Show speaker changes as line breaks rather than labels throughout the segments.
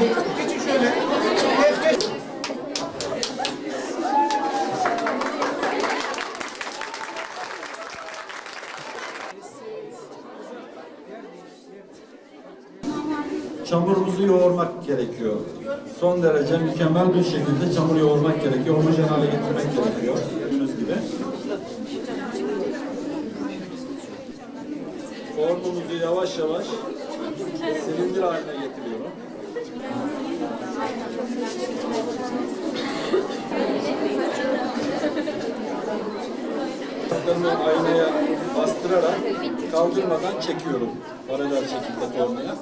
Geçin.
Çamurumuzu yoğurmak gerekiyor. Son derece mükemmel bir şekilde çamur yoğurmak gerekiyor. Homojen hale getirmek gerekiyor. Gördüğünüz gibi. Formumuzu yavaş yavaş silindir haline getiriyorum. Ayaklarımı aynaya bastırarak kaldırmadan çekiyorum. Paralel şekilde tornaya.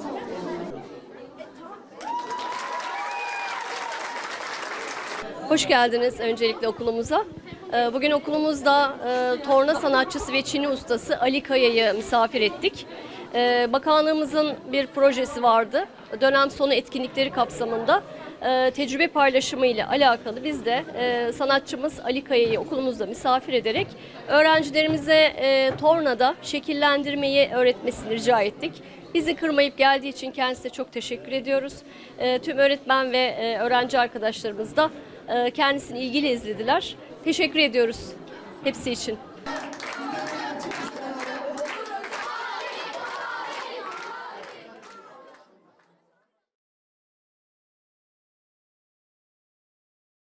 Hoş geldiniz öncelikle okulumuza. Ee, Bugün okulumuzda e, torna sanatçısı ve çini ustası Ali Kaya'yı misafir ettik. Ee, Bakanlığımızın bir projesi vardı. Dönem sonu etkinlikleri kapsamında e, tecrübe paylaşımı ile alakalı biz de e, sanatçımız Ali Kaya'yı okulumuzda misafir ederek öğrencilerimize e, tornada şekillendirmeyi öğretmesini rica ettik. Bizi kırmayıp geldiği için kendisine çok teşekkür ediyoruz. Tüm öğretmen ve öğrenci arkadaşlarımız da kendisini ilgili izlediler. Teşekkür ediyoruz hepsi için.